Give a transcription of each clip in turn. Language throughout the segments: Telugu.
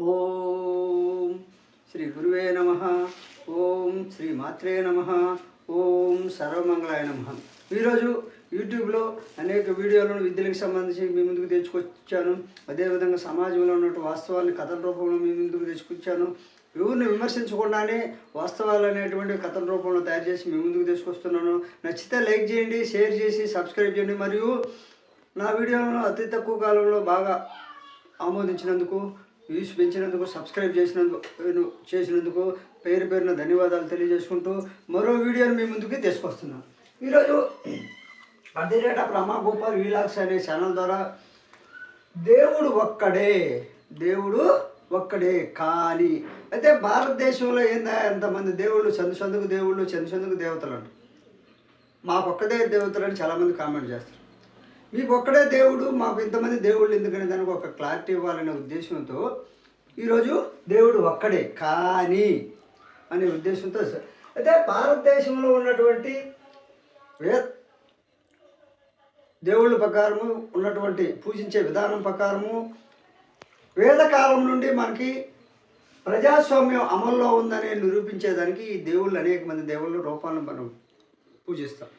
ఓం శ్రీ గురువే నమ. ఓం శ్రీ మాత్రే నమ. ఓం సర్వమంగళాయ నమ. ఈరోజు యూట్యూబ్లో అనేక వీడియోలను విద్యలకు సంబంధించి మీ ముందుకు తెచ్చుకొచ్చాను. అదేవిధంగా సమాజంలో ఉన్నటువంటి వాస్తవాన్ని కథల రూపంలో మీ ముందుకు తెచ్చుకొచ్చాను. ఎవరిని విమర్శించకుండానే వాస్తవాలు అనేటువంటి కథల రూపంలో తయారు చేసి మీ ముందుకు తీసుకొస్తున్నాను నచ్చితే లైక్ చేయండి షేర్ చేసి సబ్స్క్రైబ్ చేయండి. మరియు నా వీడియోలను అతి తక్కువ కాలంలో బాగా ఆమోదించినందుకు వ్యూస్ పెంచినందుకు సబ్స్క్రైబ్ చేసినందుకు చేసినందుకు పేరు పేరున ధన్యవాదాలు తెలియజేసుకుంటూ మరో వీడియోని మీ ముందుకు తీసుకొస్తున్నాను. ఈరోజు అదే రేట్ గోపాల్ వీలాక్స్ అనే ఛానల్ ద్వారా దేవుడు ఒక్కడే దేవుడు ఒక్కడే కానీ అయితే భారతదేశంలో ఏందా ఎంతమంది దేవుళ్ళు చందు చందుకు దేవుళ్ళు చందు చందుకు దేవతలు అంటారు మాకొక్కడే దేవతలు అని చాలామంది కామెంట్ చేస్తారు. మీకు ఒక్కడే దేవుడు మాకు ఇంతమంది దేవుళ్ళు ఎందుకనే దానికి ఒక క్లారిటీ ఇవ్వాలనే ఉద్దేశంతో ఈరోజు దేవుడు ఒక్కడే కానీ అనే ఉద్దేశంతో అయితే భారతదేశంలో ఉన్నటువంటి వే దేవుళ్ళ ప్రకారము ఉన్నటువంటి పూజించే విధానం ప్రకారము వేదకాలం నుండి మనకి ప్రజాస్వామ్యం అమల్లో ఉందని నిరూపించేదానికి ఈ దేవుళ్ళు అనేక మంది దేవుళ్ళ రూపాలను మనం పూజిస్తాం.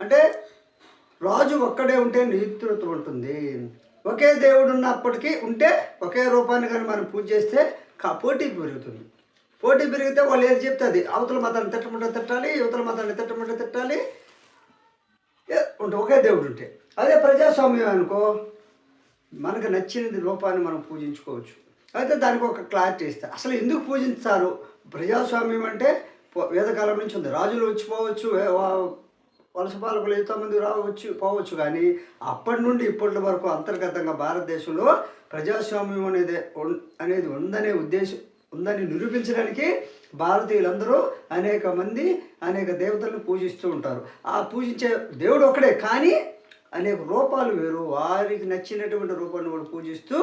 అంటే రాజు ఒక్కడే ఉంటే నేతృత్వం ఉంటుంది. ఒకే దేవుడు ఉన్నప్పటికీ ఉంటే ఒకే రూపాన్ని కానీ మనం పూజ చేస్తే కా- పోటీ పెరుగుతుంది. పోటీ పెరిగితే వాళ్ళు ఏది చెప్తే అది అవతల మతాన్ని తిట్టమంటే తిట్టాలి యువతల మతాన్ని తిట్టమంటే తిట్టాలి. ఏ- ఉంటే ఒకే దేవుడు ఉంటే. అదే ప్రజాస్వామ్యం అనుకో మనకు నచ్చిన రూపాన్ని మనం పూజించుకోవచ్చు. అయితే దానికి ఒక క్లారిటీ ఇస్తే. అసలు ఎందుకు పూజించారు? ప్రజాస్వామ్యం అంటే వేదకాలం నుంచి ఉంది. రాజులు వచ్చిపోవచ్చు వలస పాలకులు ఎంతోమంది రావచ్చు పోవచ్చు కానీ అప్పటి నుండి ఇప్పటి వరకు అంతర్గతంగా భారతదేశంలో ప్రజాస్వామ్యం అనేది అనేది ఉందనే ఉద్దేశం ఉందని నిరూపించడానికి భారతీయులందరూ అనేక మంది అనేక దేవతలను పూజిస్తూ ఉంటారు. ఆ పూజించే దేవుడు ఒకడే కానీ అనేక రూపాలు వేరు. వారికి నచ్చినటువంటి రూపాన్ని వాళ్ళు పూజిస్తూ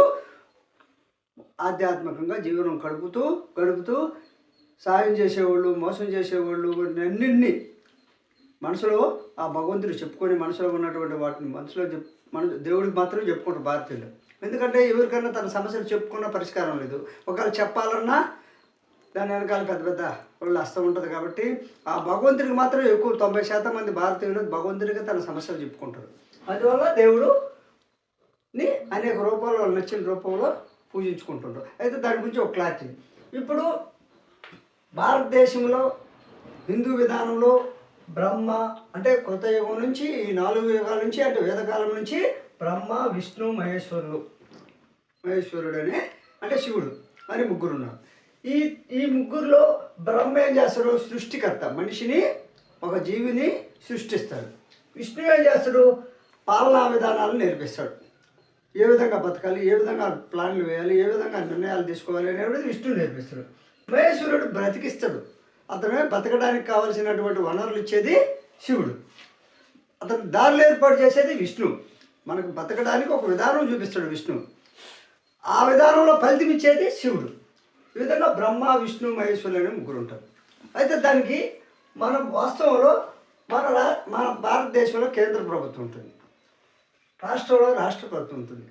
ఆధ్యాత్మికంగా జీవనం గడుపుతూ గడుపుతూ సాయం చేసేవాళ్ళు మోసం చేసేవాళ్ళు అన్నింటినీ మనసులో ఆ భగవంతుడు చెప్పుకొని మనసులో ఉన్నటువంటి వాటిని మనసులో చెప్ మన దేవుడికి మాత్రం చెప్పుకుంటారు భారతీయులు. ఎందుకంటే ఎవరికైనా తన సమస్యలు చెప్పుకున్న పరిష్కారం లేదు. ఒకవేళ చెప్పాలన్నా దాని వెనకాల పెద్ద పెద్ద వాళ్ళు అస్తం ఉంటుంది కాబట్టి ఆ భగవంతుడికి మాత్రం ఎక్కువ తొంభై శాతం మంది భారతీయులు భగవంతుడికి తన సమస్యలు చెప్పుకుంటారు. అందువల్ల దేవుడు ని అనేక రూపాల్లో నచ్చిన రూపంలో పూజించుకుంటుంటారు. అయితే దాని గురించి ఒక క్లారిటీ. ఇప్పుడు భారతదేశంలో హిందూ విధానంలో బ్రహ్మ అంటే కొత్త యుగం నుంచి ఈ నాలుగు యుగాల నుంచి అంటే వేదకాలం నుంచి బ్రహ్మ విష్ణు మహేశ్వరులు మహేశ్వరుడు. అనే అంటే శివుడు. అని ముగ్గురు ఉన్నారు ఈ ఈ ముగ్గురులో బ్రహ్మ ఏం చేస్తాడు? సృష్టికర్త. మనిషిని ఒక జీవిని సృష్టిస్తాడు. విష్ణు ఏం చేస్తాడు? పాలనా విధానాలను నేర్పిస్తాడు. ఏ విధంగా బతకాలి? ఏ విధంగా ప్లాన్లు వేయాలి? ఏ విధంగా నిర్ణయాలు తీసుకోవాలి? అనేది విష్ణువు నేర్పిస్తాడు. మహేశ్వరుడు బ్రతికిస్తాడు. అతను బతకడానికి కావలసినటువంటి వనరులు ఇచ్చేది శివుడు. అతను దారులు ఏర్పాటు చేసేది విష్ణువు మనకు బతకడానికి ఒక విధానం చూపిస్తాడు విష్ణు. ఆ విధానంలో ఫలితమిచ్చేది శివుడు. ఈ విధంగా బ్రహ్మ విష్ణు మహేశ్వరులు అనే ముగ్గురు ఉంటారు. అయితే దానికి మన వాస్తవంలో మన రా మన భారతదేశంలో కేంద్ర ప్రభుత్వం ఉంటుంది. రాష్ట్రంలో రాష్ట్ర ప్రభుత్వం ఉంటుంది.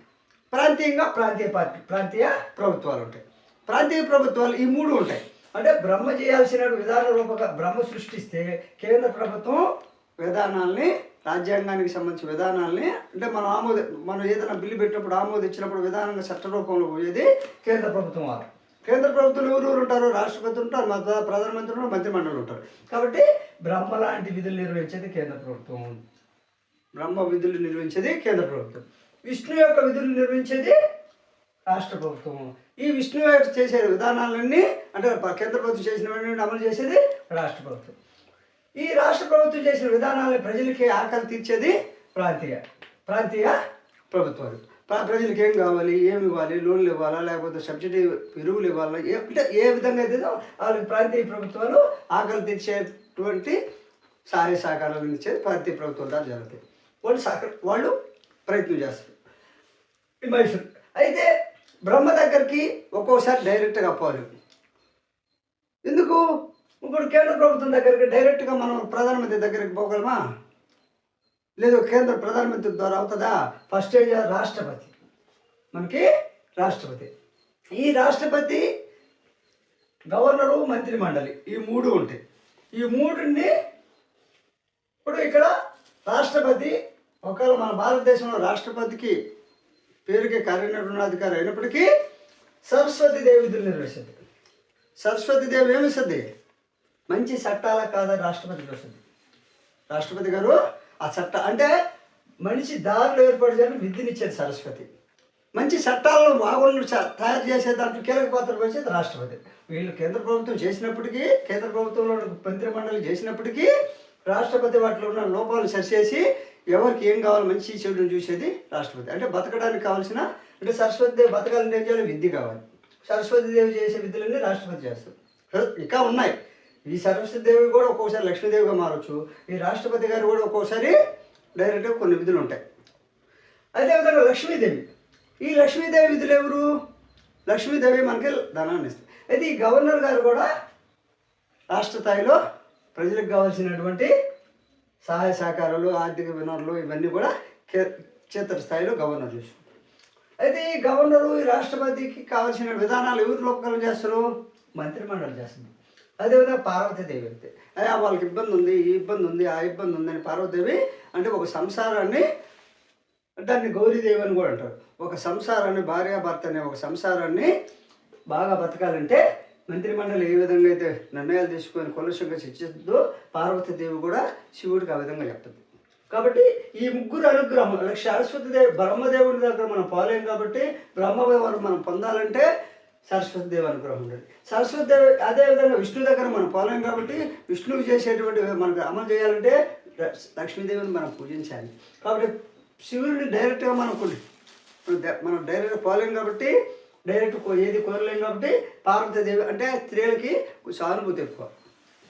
ప్రాంతీయంగా ప్రాంతీయ పార్టీ ప్రాంతీయ ప్రభుత్వాలు ఉంటాయి. ప్రాంతీయ ప్రభుత్వాలు ఈ మూడు ఉంటాయి. అంటే బ్రహ్మ చేయాల్సిన విధాన రూపక బ్రహ్మ సృష్టిస్తే కేంద్ర ప్రభుత్వం విధానాల్ని రాజ్యాంగానికి సంబంధించిన విధానాల్ని అంటే మనం ఆమోద మనం ఏదైనా బిల్లు పెట్టినప్పుడు ఆమోదించినప్పుడు విధానంగా చట్ట రూపంలో పోయేది కేంద్ర ప్రభుత్వం వారు. కేంద్ర ప్రభుత్వం ఎవరు ఉంటారు? రాష్ట్రపతి ఉంటారు ప్రధానమంత్రి ఉంటారు మంత్రిమండలి ఉంటారు. కాబట్టి బ్రహ్మ లాంటి విధులు నిర్వహించేది కేంద్ర ప్రభుత్వం. బ్రహ్మ విధులు నిర్వహించేది కేంద్ర ప్రభుత్వం. విష్ణు యొక్క విధులు నిర్వహించేది రాష్ట్ర ప్రభుత్వం ఈ విష్ణు యొక్క చేసే విధానాలన్నీ అంటే కేంద్ర ప్రభుత్వం చేసినవన్నీ అమలు చేసేది రాష్ట్ర ప్రభుత్వం. ఈ రాష్ట్ర ప్రభుత్వం చేసిన విధానాలను ప్రజలకి ఆకలి తీర్చేది ప్రాంతీయ ప్రాంతీయ ప్రభుత్వాలు. ప్రజలకి ప్రజలకు ఏం కావాలి ఏమి ఇవ్వాలి లోన్లు ఇవ్వాలా లేకపోతే సబ్సిడీ ఎరువులు ఇవ్వాలా ఏ అంటే ఏ విధంగా అయితే వాళ్ళకి ప్రాంతీయ ప్రభుత్వాలు ఆకలి తీర్చేటువంటి సహాయ సహకారాలు ఇచ్చేది ప్రాంతీయ ప్రభుత్వం ద్వారా జరుగుతాయి. వాళ్ళు సహకారం వాళ్ళు ప్రయత్నం చేస్తారు. ఈ అయితే బ్రహ్మ దగ్గరికి ఒక్కోసారి డైరెక్ట్గా పోలేము ఎందుకు? ఇప్పుడు కేంద్ర ప్రభుత్వం దగ్గరికి డైరెక్ట్గా మనం ప్రధానమంత్రి దగ్గరికి పోగలమా? లేదు కేంద్ర ప్రధానమంత్రి ద్వారా అవుతుందా? ఫస్ట్ ఏజ్ రాష్ట్రపతి. మనకి రాష్ట్రపతి. ఈ రాష్ట్రపతి గవర్నరు మంత్రి మండలి ఈ మూడు ఉంటాయి. ఈ మూడుని ఇప్పుడు ఇక్కడ రాష్ట్రపతి ఒకవేళ మన భారతదేశంలో రాష్ట్రపతికి పేరుకి కార్యనిర్వహణాధికారి అయినప్పటికీ సరస్వతి దేవి విధులు నిర్వహిస్తుంది. సరస్వతి దేవి ఏమిస్తుంది? మంచి చట్టాల కాదని రాష్ట్రపతికి వస్తుంది రాష్ట్రపతి గారు ఆ చట్ట అంటే మనిషి దారులు ఏర్పాటు చేయడానికి విద్యనిచ్చేది సరస్వతి. మంచి చట్టాలను బాగుండు తయారు చేసే దాంట్లో కీలక పాత్ర వహించేది రాష్ట్రపతి. వీళ్ళు కేంద్ర ప్రభుత్వం చేసినప్పటికీ కేంద్ర ప్రభుత్వంలో మంత్రి మండలి చేసినప్పటికీ రాష్ట్రపతి వాటిలో ఉన్న లోపాలు సరిచేసి ఎవరికి ఏం కావాలి మంచి చెడును చూసేది రాష్ట్రపతి. అంటే బతకడానికి కావాల్సిన అంటే సరస్వతి దేవి బతకాలంటే ఏం చేయాలి? విద్య కావాలి. సరస్వతి దేవి చేసే విద్యలన్నీ రాష్ట్రపతి చేస్తారు. ఇంకా ఉన్నాయి. ఈ సరస్వతి దేవి కూడా ఒక్కోసారి లక్ష్మీదేవిగా మారచ్చు. ఈ రాష్ట్రపతి గారు కూడా ఒక్కోసారి డైరెక్ట్గా కొన్ని విధులు ఉంటాయి. అదేవిధంగా లక్ష్మీదేవి. ఈ లక్ష్మీదేవి విధులు ఎవరు? లక్ష్మీదేవి మనకి ధనాన్ని ఇస్తుంది అయితే ఈ గవర్నర్ గారు కూడా రాష్ట్ర స్థాయిలో ప్రజలకు కావాల్సినటువంటి సహాయ సహకారాలు ఆర్థిక వనరులు ఇవన్నీ కూడా కే క్షేత్ర స్థాయిలో గవర్నర్ చూస్తారు అయితే ఈ గవర్నరు ఈ రాష్ట్రపతికి కావాల్సిన విధానాలు ఎవరు రూపకల్పన చేస్తారు? మంత్రిమండలి చేస్తుంది. అదేవిధంగా పార్వతీదేవి అంతే అదే వాళ్ళకి ఇబ్బంది ఉంది ఈ ఇబ్బంది ఉంది ఆ ఇబ్బంది ఉంది అని పార్వతీదేవి అంటే ఒక సంసారాన్ని దాన్ని గౌరీదేవి అని కూడా అంటారు. ఒక సంసారాన్ని భార్యాభర్త అనే ఒక సంసారాన్ని బాగా బతకాలంటే మంత్రిమండలి ఏ విధంగా అయితే నిర్ణయాలు తీసుకొని కొలసంగా చర్చిస్తుందో పార్వతీదేవి కూడా శివుడికి ఆ విధంగా చెప్తుంది. కాబట్టి ఈ ముగ్గురు అనుగ్రహం లక్ష సరస్వతి దేవి బ్రహ్మదేవుడి దగ్గర మనం పోలేం కాబట్టి బ్రహ్మదేవుడు మనం పొందాలంటే సరస్వతి దేవి అనుగ్రహం ఉండాలి. సరస్వతి దేవి అదేవిధంగా విష్ణు దగ్గర మనం పోలేం కాబట్టి విష్ణువు చేసేటువంటి మనకు అమలు చేయాలంటే ల- లక్ష్మీదేవిని మనం పూజించాలి. కాబట్టి శివుడిని డైరెక్ట్గా మనం మనం డైరెక్ట్గా పోలేం కాబట్టి డైరెక్ట్ ఏది కోరలేం కాబట్టి పార్వతీదేవి అంటే స్త్రీలకి సానుభూతి ఎక్కువ.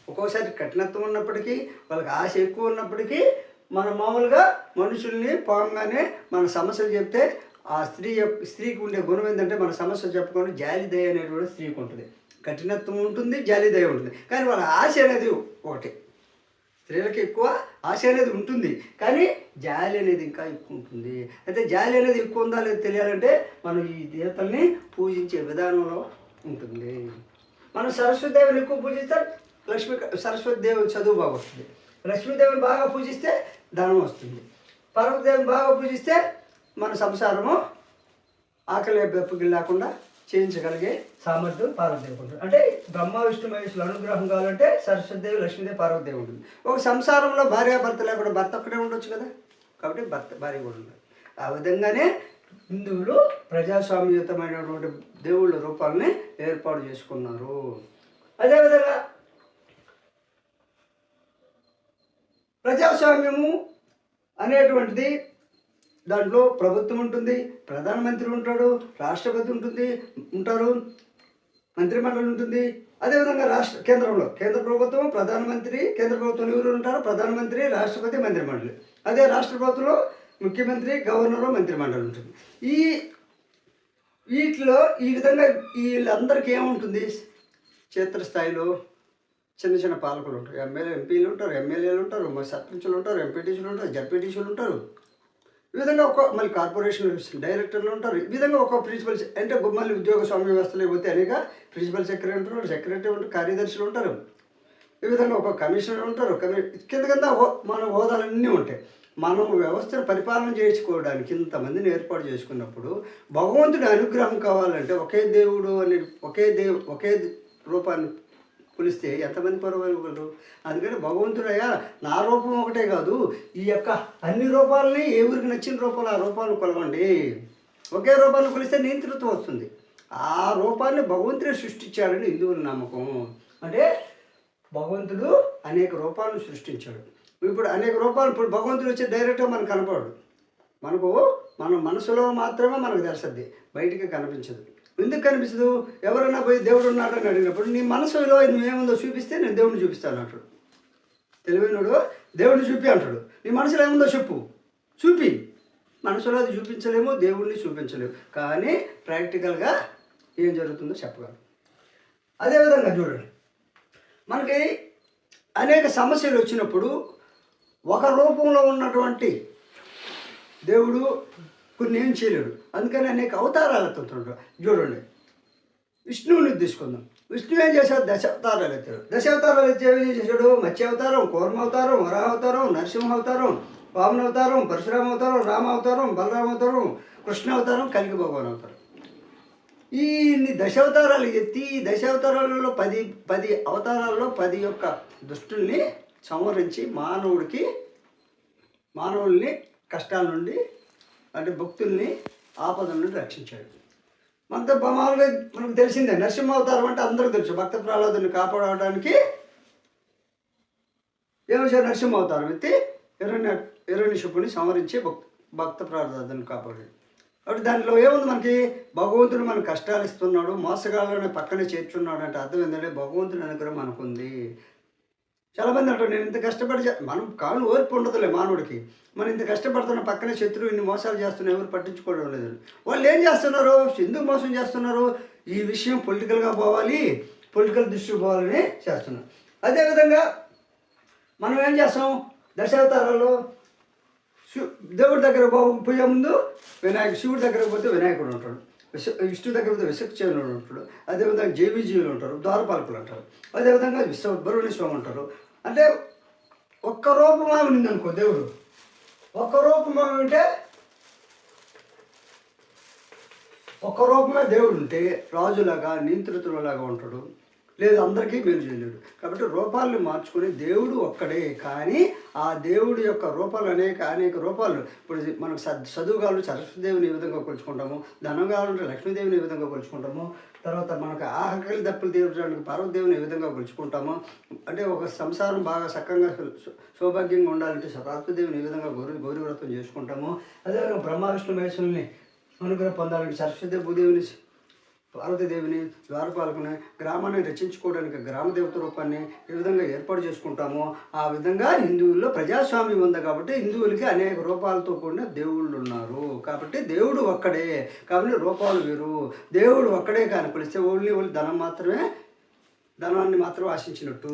ఒక్కోసారి కఠినత్వం ఉన్నప్పటికీ వాళ్ళకి ఆశ ఎక్కువ ఉన్నప్పటికీ మన మామూలుగా మనుషుల్ని పోగానే మన సమస్యలు చెప్తే ఆ స్త్రీ యొక్క- స్త్రీకి ఉండే గుణం ఏంటంటే మన సమస్య చెప్పుకొని జాలిదయ అనేది అనేటువంటి స్త్రీకి ఉంటుంది. కఠినత్వం ఉంటుంది జాలిదయ ఉంటుంది. కానీ వాళ్ళ ఆశ అనేది ఒకటి. స్త్రీలకి ఎక్కువ ఆశ అనేది ఉంటుంది. కానీ జాలి అనేది ఇంకా ఎక్కువ ఉంటుంది. అయితే జాలి అనేది ఎక్కువ ఉందా లేదా తెలియాలంటే మనం ఈ దేవతల్ని పూజించే విధానంలో ఉంటుంది. మనం సరస్వతి దేవుని ఎక్కువ పూజిస్తే లక్ష్మీ సరస్వతి దేవుని చదువు బాగా వస్తుంది. లక్ష్మీదేవిని బాగా పూజిస్తే ధనం వస్తుంది. పర్వతదేవిని బాగా పూజిస్తే మన సంసారము ఆకలి బెప్పకి లేకుండా చేయించగలిగే సామర్థ్యం పార్వతీదేవి ఉంటుంది అంటే బ్రహ్మ విష్ణు మహేశ్వరుల అనుగ్రహం కావాలంటే సరస్వతిదేవి లక్ష్మీదేవి పార్వతీదేవి ఉంటుంది. ఒక సంసారంలో భార్యాభర్త లేకుండా భర్త ఒక్కడే ఉండొచ్చు కదా? కాబట్టి భర్త భార్య కూడా ఉండదు ఆ విధంగానే హిందువులు ప్రజాస్వామ్యయుతమైనటువంటి దేవుళ్ళ రూపాలని ఏర్పాటు చేసుకున్నారు. అదేవిధంగా ప్రజాస్వామ్యము అనేటువంటిది దాంట్లో ప్రభుత్వం ఉంటుంది ప్రధానమంత్రి ఉంటాడు రాష్ట్రపతి ఉంటుంది ఉంటారు మంత్రిమండలి ఉంటుంది. అదేవిధంగా రాష్ట్ర కేంద్రంలో కేంద్ర ప్రభుత్వం ప్రధానమంత్రి కేంద్ర ప్రభుత్వం ఎవరు ఉంటారు? ప్రధానమంత్రి రాష్ట్రపతి మంత్రిమండలి. అదే రాష్ట్ర ప్రభుత్వంలో ముఖ్యమంత్రి గవర్నరు మంత్రిమండలి ఉంటుంది. ఈ వీటిలో ఈ విధంగా వీళ్ళందరికీ ఏముంటుంది? క్షేత్రస్థాయిలో చిన్న చిన్న పాలకులు ఉంటారు. ఎమ్మెల్యే ఎంపీలు ఉంటారు ఎమ్మెల్యేలు ఉంటారు సర్పంచులు ఉంటారు ఎంపీటీసీలు ఉంటారు జడ్పీటీసీలు ఉంటారు. ఈ విధంగా ఒక మళ్ళీ కార్పొరేషన్ డైరెక్టర్లు ఉంటారు. ఈ విధంగా ఒక ప్రిన్సిపల్ అంటే మళ్ళీ ఉద్యోగ స్వామ్య వ్యవస్థలో లేకపోతే అనేక ప్రిన్సిపల్ సెక్రటరీ ఉంటారు సెక్రటరీ ఉంటారు కార్యదర్శులు ఉంటారు. ఈ విధంగా ఒక కమిషనర్ ఉంటారు. కమి కింద కింద హో- మన హోదాలన్నీ ఉంటాయి. మనం వ్యవస్థను పరిపాలన చేసుకోవడానికి ఇంతమందిని ఏర్పాటు చేసుకున్నప్పుడు భగవంతుడి అనుగ్రహం కావాలంటే ఒకే దేవుడు అనే ఒకే దేవు ఒకే రూపాన్ని కొలిస్తే ఎంతమంది పరవగలరు అందుకని భగవంతుడయ్యా నా రూపం ఒకటే కాదు ఈ యొక్క అన్ని రూపాలని ఏ ఊరికి నచ్చిన రూపాలు ఆ రూపాలను కొలవండి. ఒకే రూపాన్ని కొలిస్తే నియంత్రితం వస్తుంది. ఆ రూపాన్ని భగవంతుడే సృష్టించాడని హిందువుల నమ్మకం. అంటే భగవంతుడు అనేక రూపాలను సృష్టించాడు. ఇప్పుడు అనేక రూపాలు ఇప్పుడు భగవంతుడు వచ్చి డైరెక్ట్గా మనకు కనపడు మనకు మన మనసులో మాత్రమే మనకు తెలుస్తుంది. బయటికి కనిపించదు. ఎందుకు కనిపిస్తుంది? ఎవరైనా పోయి దేవుడు ఉన్నాడు అని అడిగినప్పుడు నీ మనసులో నువ్వేముందో చూపిస్తే నేను దేవుడిని చూపిస్తాను అంటాడు. తెలివైనడు దేవుడిని చూపి అంటాడు. నీ మనసులో ఏముందో చెప్పు. చూపి. మనసులో అది చూపించలేము దేవుడిని చూపించలేము. కానీ ప్రాక్టికల్గా ఏం జరుగుతుందో చెప్పగలం. అదేవిధంగా చూడండి. మనకి అనేక సమస్యలు వచ్చినప్పుడు ఒక రూపంలో ఉన్నటువంటి దేవుడు కొన్ని ఏం చేయలేడు. అందుకని అనేక అవతారాలు ఎత్తుతున్నాడు చూడండి. విష్ణువుని తీసుకుందాం. విష్ణువు ఏం చేశాడు? దశావతారాలు ఎత్తాడు. దశావతారాలు ఎత్తి ఏం చేశాడు? మత్స్య అవతారం కూర్మ అవతారం వరాహ అవతారం నరసింహ అవతారం వామన అవతారం పరశురామ అవతారం రామ అవతారం బలరామ అవతారం కృష్ణ అవతారం కలిగి భగవాన్ అవతారం ఈ ఇన్ని దశావతారాలు ఎత్తి ఈ దశావతారాలలో పది పది అవతారాల్లో పది యొక్క దుష్టుల్ని సంవరించి మానవుడికి మానవుల్ని కష్టాల నుండి అంటే భక్తుల్ని ఆపద నుండి రక్షించాడు. మనతో మామూలుగా మనకు తెలిసిందే. నరసింహావతారం అంటే అందరూ తెలుసు. భక్త ప్రహ్లాదుని కాపాడడానికి ఏమొచ్చారు నరసింహ అవతారం ఎత్తి ఎర్రని ఎర్రనిషుపుని సంవరించి భక్ భక్త ప్రహ్లాదుని కాపాడాడు. కాబట్టి దాంట్లో ఏముంది మనకి? భగవంతుడు మనకు కష్టాలు ఇస్తున్నాడు మోసగాళ్ళని పక్కనే చేర్చున్నాడు అంటే అర్థం ఏంటంటే భగవంతుని అనుగ్రహం మనకుంది. చాలా మంది అంటారు నేను ఇంత కష్టపడి మనం కాను ఓర్పు ఉండదులే మానవుడికి. మనం ఇంత కష్టపడుతున్న పక్కనే శత్రువు ఇన్ని మోసాలు చేస్తున్నాయి ఎవరు పట్టించుకోవడం లేదు. వాళ్ళు ఏం చేస్తున్నారు ఎందుకు మోసం చేస్తున్నారు ఈ విషయం పొలిటికల్గా పోవాలి పొలిటికల్ దృష్టి పోవాలని చేస్తున్నారు. అదేవిధంగా మనం ఏం చేస్తాం? దశావతారాల్లో దేవుడి దగ్గర పోయే ముందు వినాయక శివుడి దగ్గర పోతే వినాయకుడు ఉంటాడు. విశ విష్ణు దగ్గర పోతే విశక్చేనుడు ఉంటాడు. అదేవిధంగా జేబీజీవులు ఉంటారు ద్వారపాలకులు అంటారు అదేవిధంగా విశ్వ స్వామి ఉంటారు. అంటే ఒక్క రూపమే ఉంది అనుకో దేవుడు. ఒక్క రూపం ఉంటే ఒక్క రూపమే దేవుడు ఉంటే రాజులాగా నియంత్రితులలాగా ఉంటాడు. లేదు అందరికీ మేలు చేయలేడు. కాబట్టి రూపాలను మార్చుకునే దేవుడు ఒక్కడే. కానీ ఆ దేవుడి యొక్క రూపాలు అనేక అనేక రూపాలు. ఇప్పుడు మనకు సద్ చదువుగాలు సరస్వతిదేవిని ఈ విధంగా కొలుచుకుంటాము? ధనం కావాలంటే లక్ష్మీదేవిని ఈ విధంగా కొలుచుకుంటాము? తర్వాత మనకు ఆహకలి దప్పులు తీర్చడానికి పార్వతీదేవిని ఈ విధంగా కొలుచుకుంటాము? అంటే ఒక సంసారం బాగా చక్కగా సౌభాగ్యంగా ఉండాలంటే పార్వతీదేవిని ఈ విధంగా గౌరీ గౌరీవ్రతం చేసుకుంటాము? అదేవిధంగా బ్రహ్మ విష్ణు మహేశ్వరుని అనుగ్రహం పొందాలంటే సరస్వతి భూదేవిని పార్వతీదేవిని ద్వారపాలకుని గ్రామాన్ని రచించుకోవడానికి గ్రామ దేవత రూపాన్ని ఏ విధంగా ఏర్పాటు చేసుకుంటామో ఆ విధంగా హిందువుల్లో ప్రజాస్వామ్యం ఉంది కాబట్టి హిందువులకి అనేక రూపాలతో కూడిన దేవుళ్ళు ఉన్నారు. కాబట్టి దేవుడు ఒక్కడే. కాబట్టి రూపాలు వేరు. దేవుడు ఒక్కడే కానీ పిలిస్తే ఓన్లీ ఓన్లీ ధనం మాత్రమే ధనాన్ని మాత్రం ఆశించినట్టు.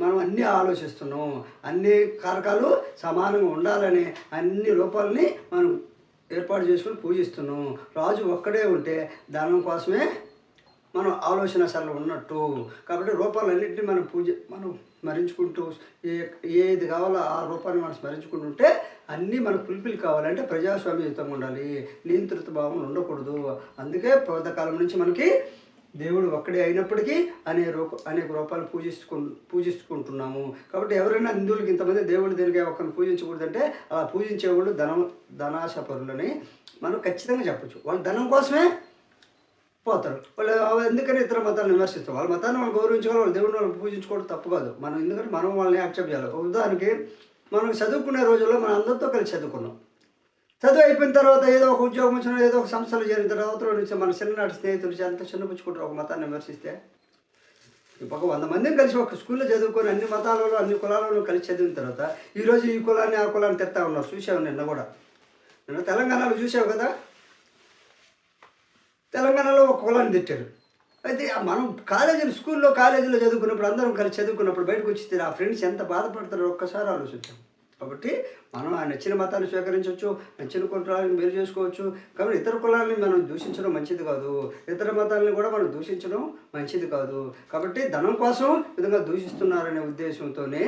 మనం అన్నీ ఆలోచిస్తున్నాం. అన్ని కారకాలు సమానంగా ఉండాలని అన్ని రూపాలని మనం ఏర్పాటు చేసుకుని పూజిస్తున్నాం. రాజు ఒక్కడే ఉంటే ధనం కోసమే మనం ఆలోచన అసలు ఉన్నట్టు. కాబట్టి రూపాలన్నింటినీ మనం పూజ మనం స్మరించుకుంటూ ఏ ఏది కావాలో ఆ రూపాన్ని మనం స్మరించుకుంటుంటే అన్నీ మనకు ఫుల్ఫిల్ కావాలంటే ప్రజాస్వామ్యయుతంగా ఉండాలి. నియంత్రిత భావం ఉండకూడదు. అందుకే పూర్వకాలం నుంచి మనకి దేవుడు ఒక్కడే అయినప్పటికీ అనే రూప అనేక రూపాలు పూజిస్తు పూజించుకుంటున్నాము కాబట్టి ఎవరైనా హిందువులకి ఇంతమంది దేవుడు దేనికే ఒక్కరిని పూజించకూడదంటే అలా పూజించేవాళ్ళు ధనం ధనాశపరులని మనం ఖచ్చితంగా చెప్పొచ్చు. వాళ్ళు ధనం కోసమే పోతారు. వాళ్ళు ఎందుకని ఇతర మతాలను విమర్శిస్తారు? వాళ్ళ మతాన్ని వాళ్ళు గౌరవించుకోవాలి వాళ్ళ దేవుడిని వాళ్ళు పూజించుకోవడం తప్పు కాదు. మనం ఎందుకంటే మనం వాళ్ళని యాక్సెప్ట్ చేయాలి. ఉదాహరణకి మనం చదువుకునే రోజుల్లో మనం అందరితో కలిసి చదువుకున్నాం. చదువు అయిపోయిన తర్వాత ఏదో ఒక ఉద్యోగం వచ్చిన ఏదో ఒక సంస్థలు చేరిన తర్వాత నుంచి మన చిన్ననాటి స్నేహితులు అంత చిన్నపుచ్చుకుంటారు ఒక మతాన్ని విమర్శిస్తే. ఒక వంద మందిని కలిసి ఒక స్కూల్లో చదువుకొని అన్ని మతాలలో అన్ని కులాలలో కలిసి చదివిన తర్వాత ఈరోజు ఈ కులాన్ని ఆ కులాన్ని తెస్తా ఉన్నారు. చూసావు నిన్న కూడా. నిన్న తెలంగాణలో చూసావు కదా? తెలంగాణలో ఒక కులాన్ని తిట్టారు. అయితే మనం కాలేజీలు స్కూల్లో కాలేజీలో చదువుకున్నప్పుడు అందరం కలిసి చదువుకున్నప్పుడు బయటకు వచ్చి ఆ ఫ్రెండ్స్ ఎంత బాధపడతారో ఒక్కసారి ఆలోచించాం కాబట్టి మనం ఆ నచ్చిన మతాన్ని స్వీకరించవచ్చు నచ్చిన కులాలను మీరు చేసుకోవచ్చు. కాబట్టి ఇతర కులాలని మనం దూషించడం మంచిది కాదు. ఇతర మతాలను కూడా మనం దూషించడం మంచిది కాదు. కాబట్టి ధనం కోసం విధంగా దూషిస్తున్నారనే ఉద్దేశంతోనే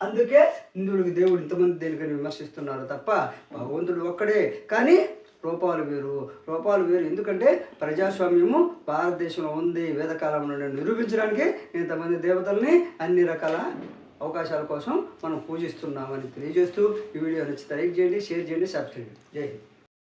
అందుకే హిందువులకు దేవుడు ఇంతమంది దేనికని విమర్శిస్తున్నారు తప్ప భగవంతుడు ఒక్కడే. కానీ రూపాలు వేరు. రూపాలు వేరు ఎందుకంటే ప్రజాస్వామ్యము భారతదేశంలో ఉంది. వేదకాలం నుండి నిరూపించడానికి ఇంతమంది దేవతల్ని అన్ని రకాల అవకాశాల కోసం మనం పూజిస్తున్నామని తెలియజేస్తూ ఈ వీడియో నచ్చితే లైక్ చేయండి షేర్ చేయండి సబ్స్క్రైబ్ చేయండి. జై హింద్.